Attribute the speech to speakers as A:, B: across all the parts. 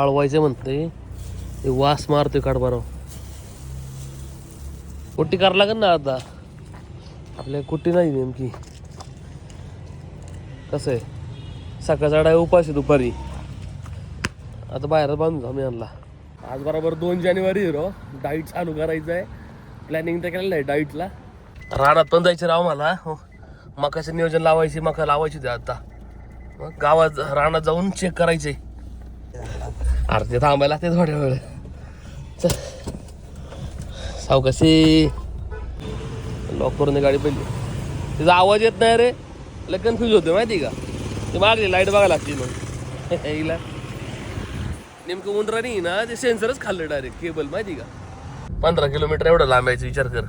A: आळवायचं म्हणते ते वास मारतोय काडबाराव कुट्टी करावं लागेल ना आता. आपल्या कुट्टी नाही नेमकी. कसं आहे? सकाळचा डाय उपाशी दुपारी. आता बाहेर बांधून आम्ही आणला. आज बरोबर दोन जानेवारी हिरो डाईट चालू करायचं आहे. प्लॅनिंग तर केलेलं आहे डाईटला. रानात पण जायचं राव मला. हो. मकाचं नियोजन लावायची मका लावायची ते आता. मग गावात रानात जाऊन चेक करायचे अरे ते थांबायला ते थोड्या वेळ. चल. सावकाशी. लॉक करून गाडी पहिली. तिचा आवाज येत नाही रे. लय कन्फ्यूज होतो माहिती का? ते मागली लाइट बघायला लागते मग. हिला. नेमकं उंदराने ना ते सेन्सरच खाल्लं डायरेक्ट केबल माहिती का? पंधरा किलोमीटर एवढं लांबायचं विचार कर.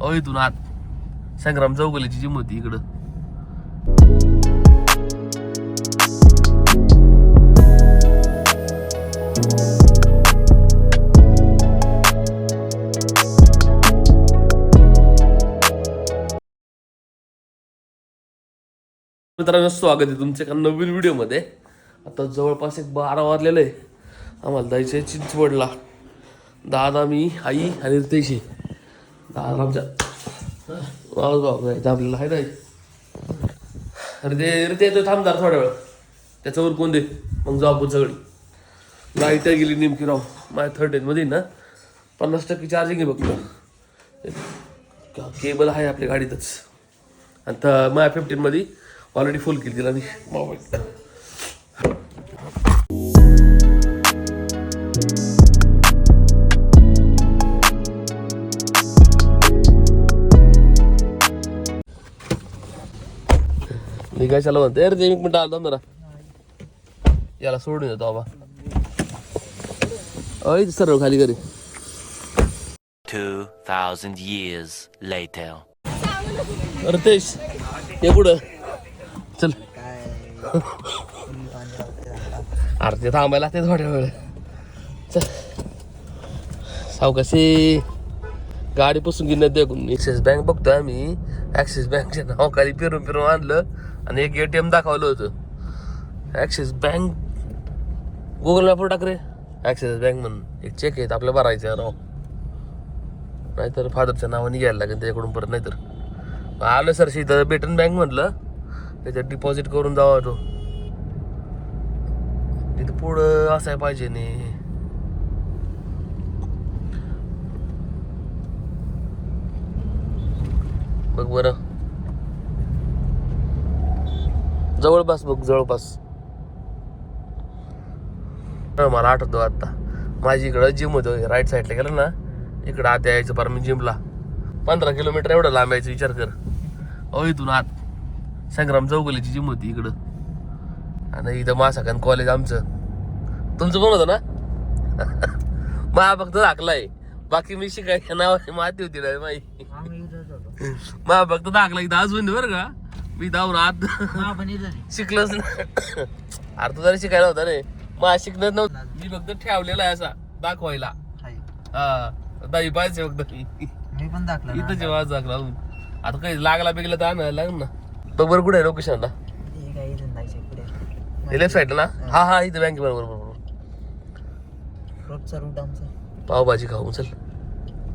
A: अहो इथून आत. संग्राम चौगलीची जिम होती इकडं. मित्रांनो स्वागत आहे तुमच्या एका नवीन व्हिडिओमध्ये. आता जवळपास एक बारा वाजलेलं आहे. आम्हाला जायचं आहे चिंचवडला. दादा मी आई आणि रितेशी. दादा आमच्या आवाज भाऊ जायचं आपल्याला आहे नाही अरे ते रिते येतो थांबदार थोड्या वेळ त्याच्यावर कोण दे? मग जाऊ आपण सगळी. लाइट गेली नेमकी राव. माझ्या थर्डमध्ये ना. पन्नास टक्के चार्जिंग आहे बघ केबल आहे आपल्या गाडीतच. आणि तर माझ्या फिफ्टीनमध्ये ऑलरेडी फुल केली तिला मी मोबाईल चालू म्हणते अरे ते एक मिनिट आलो जरा याला सोडून येतो बाबा अय सर्व खाली घरी
B: 2,000 years later.
A: रितेश ये पुढं चल. अरे ते थांबायला ते थोड्या वेळ. चल. सावकाशी गाडी पुसून घेण्यात देखून ॲक्सिस बँक बघतोय आम्ही. ॲक्सिस बँकच्या नावाखाली फिरून फिरून आणलं आणि एक ए टी एम दाखवलं होतं. ॲक्सिस बँक गुगल मॅपवर टाक रे. ॲक्सिस बँक म्हणून एक चेक येत आपल्या भरायचं नाव नाहीतर फादरच्या नावाने घ्यायला लागेल त्याच्याकडून परत नाहीतर. आलं सर इथं बेटन बँक म्हटलं. त्याच्यात डिपॉझिट करून जावा तो. तिथं पुढं असाय पाहिजे ने. बघ बरं. जवळपास बघ जवळपास. मला आठवतो आता. माझी इकडं जिम होतं राईट साईडला गेलं ना इकडं आत यायचं पर मी जिमला पंधरा किलोमीटर एवढं लांब यायचं विचार कर. अहो इथून आत. संग्राम चौगलीची जिम होती इकडं. आणि इथं मासाकान कॉलेज आमचं. तुमचं पण होतं ना? मा फक्त दाखलाय बाकी मी शिकायच्या नावाने माती होती ना माई मा फक्त दाखला इथं अजून बरं का? मी धावून आत शिकलोच ना. अरे तू जरा शिकायला होता रे. मा शिकणार नव्हतं. मी फक्त ठेवलेला आहे असा दाखवायला. हा दही पाहिजे फक्त.
C: मी पण दाखला
A: इथं जेव्हा लावून आता काही लागला बिगला तर आणायला लागेल ना. बघ बरं कुठे आहे लोकेशनला
C: पुढे
A: लेफ्ट साईड ना हा हा इथं बँके बरोबर बरोबर
C: रोजचा रूट आमचा
A: पावभाजी खाऊन चल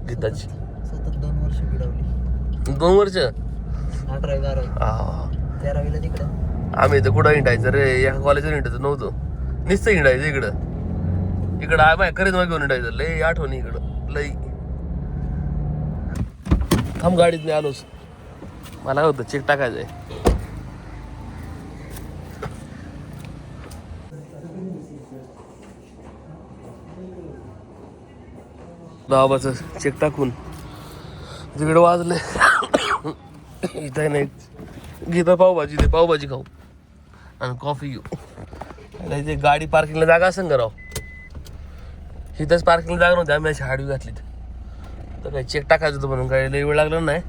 A: गीताची
C: सतत दोन वर्ष पिढवली
A: दोन वर्ष
C: अठरावी बारावी
A: हा.
C: तेरावीला तिकडं
A: आम्ही इथं कुठं हिंडायचं रे या कॉलेजवर हिंडायचं नव्हतं नुसतं हिंडायचं इकडं इकडं आहे माय खरेच मग घेऊन हिंडायचं लय आठवणी इकडं लई थांब गाडीत मी आलोच मला होतं चेक टाकायचंय. बाबाचं चेक टाकून तिकडे वाजले. इथं नाही घेता पावभाजी दे पावभाजी खाऊ. आणि कॉफी घेऊ. नाही ते गाडी पार्किंगला जागा असेल का राव. इथंच पार्किंगला जागा नव्हती आम्ही अशी हाडवी घातली तर काही चेक टाकायचं होतं म्हणून काही लई वेळ लागला नाही.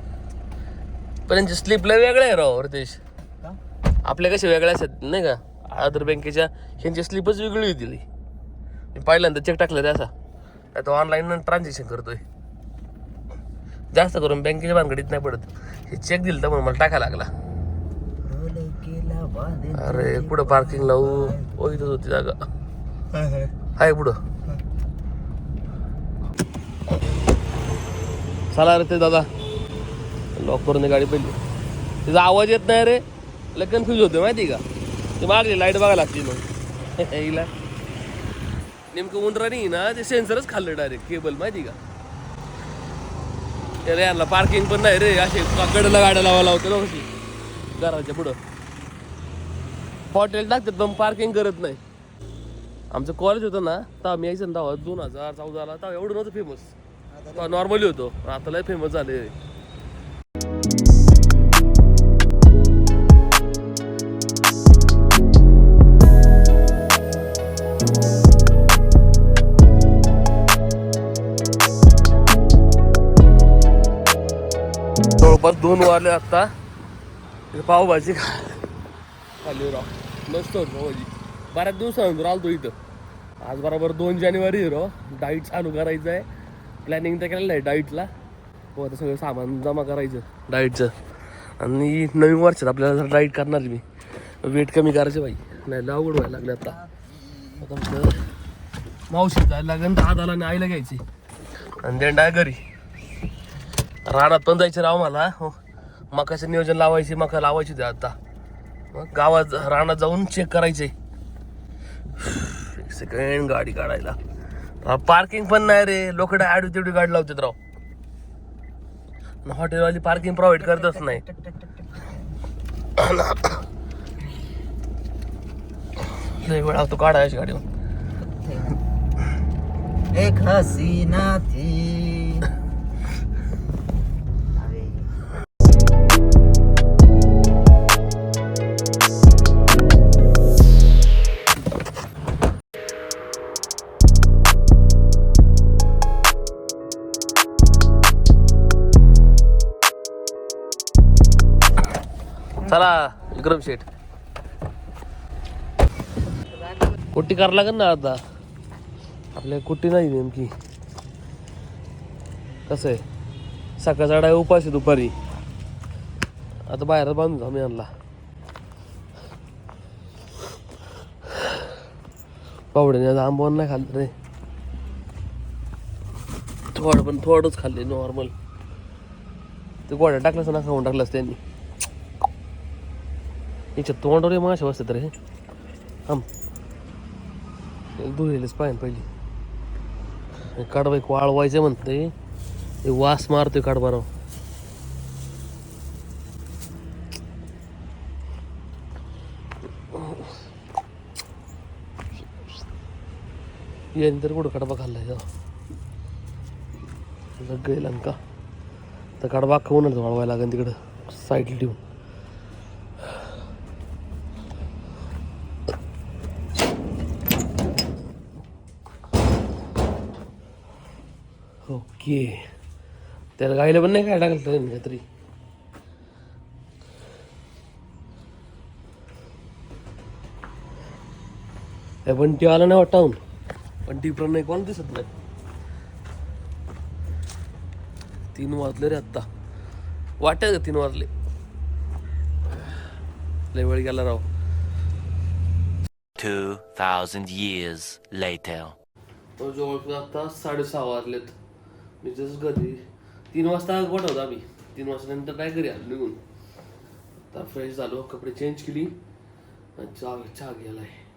A: पण यांचे स्लिप लय वेगळे आहे राव रितेश.
C: का?
A: आपल्या कशा वेगळ्या असतात नाही का? अदर बँकेच्या ह्यांची स्लिपच वेगळी होती लई. मी पहिल्यांदा चेक टाकलं असा नाही तो ऑनलाईन ट्रान्झॅक्शन करतोय. जास्त करून बँकेच्या भानगडीत नाही पडत. हे चेक दिलं तर म्हणून मला टाकायला लागला. अरे कुठं पार्किंग लावू ओ इथंच होती जागा. आहे पुढं. चला रे ते दादा. लॉक करून गाडी पहिली. तिचा आवाज येत नाही रे. लय कन्फ्यूज होते माहिती का? ते मागली लाइट बघायला लागते मग. हिला. नेमकं उंदरानी ना ते सेन्सरच खाल्लं डायरेक्ट केबल माहिती का? अरे यांना पार्किंग पण नाही रे. असे कडला गाड्या लावा लावते ना कशी घराच्या पुढं. हॉटेल टाकतात पण पार्किंग करत नाही. आमचं कॉलेज होतं ना तेव्हा मी यायचं ना तेव्हा दोन हजार चौदाला तेव्हा एवढं नव्हतं फेमस तेव्हा नॉर्मली होतो. आता लय फेमस झाले. जवळपास दोन वारले आता. पावभाजी खाली राव. मस्त होत पावभाजी बऱ्याच दिवसानंतर आलतो इथं. आज बरोबर दोन जानेवारी आहे रो डाईट चालू करायचं आहे. प्लॅनिंग तर केलेलं आहे डाईटला. हो आता सगळं सामान जमा करायचं डाईटचं. आणि नवीन वर्षात आपल्याला डाईट करणार मी. वेट कमी करायचं बाई नाही अवघड व्हायला लागले आता. आता मावशी जायला लागेल दादाला आणि आईला घ्यायची आणि देंडा घरी. रानात पण जायचं राव मला हो. मकाचं नियोजन लावायचे मका लावायची होती आता. मग गावात रानात जाऊन चेक करायचे. एक सेकंड गाडी काढायला. पार्किंग पण नाही रे. लोकडे आडवी तेवढी गाडी लावतात राव. हॉटेलवाली पार्किंग प्रोव्हाइड करतच नाही. लय वेळ लागतो काढायची गाडी
C: एक हसीना थी.
A: चला विक्रम शेठ. कुट्टी करावं लागेल ना आता? आपल्या कुट्टी नाही नेमकी. कसं आहे? सकाळचा डाय उपास आहे दुपारी. आता बाहेर बांधून आम्ही आणला. पावड्याने आज आंबवण नाही खाल्लं रे. थोडं पण थोडंच खाल्ले नॉर्मल ते गोड्या टाकलंच ना खाऊन टाकलंच त्यांनी. याच्या तोंडावर मासे बसतात रे थांब. धुळेलच पाहिजे पहिली. कडबा एक वाळवायचं म्हणते ते वास मारतोय कडबाराव याने तर कुठं कडबा खाल्लाय गई का? तर कडबा खाऊनच वाळवायला लागेल तिकडं. साईडला ठेवून. ओके. त्याला गायला पण नाही काय टाकलं त्याने काहीतरी. हे बंटी आला नाही वाटावून बंटी पण नाही कोण दिसत नाही. तीन वाजले रे आत्ता. वाटत का तीन वाजले. लय वेळ गेला राव.
B: 2,000 years later.
A: तो जवळपास आता साडेसहा वाजलेत. मी जसं घरी तीन वाजता गोठा होता आम्ही. तीन वाजता नंतर काय घरी आलो निघून. आता फ्रेश झालो कपडे चेंज केली. चहा चहा घ्यायला आहे.